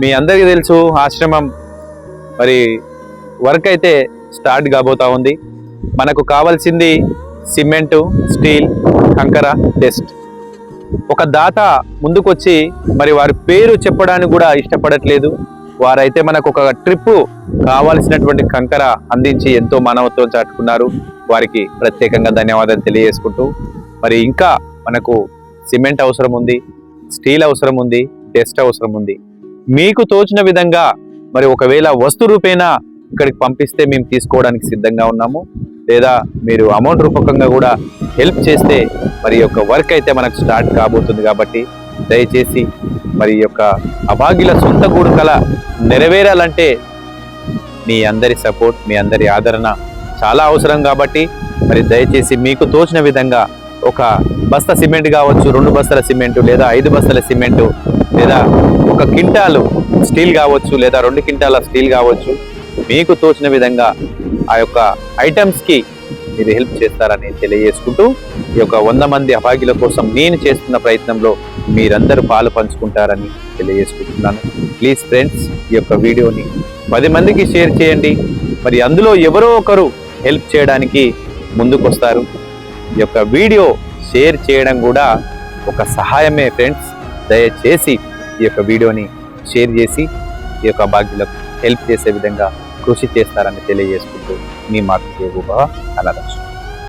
మీ అందరికీ తెలుసు ఆశ్రమం మరి వర్క్ అయితే స్టార్ట్ కాబోతా ఉంది. మనకు కావాల్సింది సిమెంటు స్టీల్ కంకర టెస్ట్ ఒక దాత ముందుకొచ్చి మరి వారి పేరు చెప్పడానికి కూడా ఇష్టపడట్లేదు. వారైతే మనకు ఒక ట్రిప్పు కావాల్సినటువంటి కంకర అందించి ఎంతో మానవత్వం చాటుకున్నారు. వారికి ప్రత్యేకంగా ధన్యవాదాలు తెలియజేసుకుంటూ మరి ఇంకా మనకు సిమెంట్ అవసరం ఉంది స్టీల్ అవసరం ఉంది టెస్ట్ అవసరం ఉంది. మీకు తోచిన విధంగా మరి ఒకవేళ వస్తు రూపేణా ఇక్కడికి పంపిస్తే మేము తీసుకోవడానికి సిద్ధంగా ఉన్నాము. లేదా మీరు అమౌంట్ రూపకంగా కూడా హెల్ప్ చేస్తే మరి యొక్క వర్క్ అయితే మనకు స్టార్ట్ కాబోతుంది కాబట్టి దయచేసి మరి యొక్క అభాగ్యుల సొంత గూడు కళ నెరవేరాలంటే మీ అందరి సపోర్ట్ మీ అందరి ఆదరణ చాలా అవసరం కాబట్టి మరి దయచేసి మీకు తోచిన విధంగా ఒక బస్తా సిమెంట్ కావచ్చు రెండు బస్తాల సిమెంటు లేదా ఐదు బస్తాల సిమెంటు లేదా ఒక క్వింటాలు స్టీల్ కావచ్చు లేదా రెండు క్వింటాల స్టీల్ కావచ్చు మీకు తోచిన విధంగా ఆ యొక్క ఐటమ్స్కి మీరు హెల్ప్ చేస్తారని తెలియజేసుకుంటూ ఈ యొక్క వంద మంది అభాగ్యుల కోసం నేను చేస్తున్న ప్రయత్నంలో మీరందరూ పాలు పంచుకుంటారని తెలియజేసుకుంటున్నాను. ప్లీజ్ ఫ్రెండ్స్ ఈ యొక్క వీడియోని పది మందికి షేర్ చేయండి. మరి అందులో ఎవరో ఒకరు హెల్ప్ చేయడానికి ముందుకొస్తారు. ఈ యొక్క వీడియో షేర్ చేయడం కూడా ఒక సహాయమే ఫ్రెండ్స్ దయచేసి ఈ యొక్క వీడియోని షేర్ చేసి ఈ యొక్క భాగ్యులకు హెల్ప్ చేసే విధంగా కృషి చేస్తారని తెలియజేసుకుంటూ మీ మాతృ అలా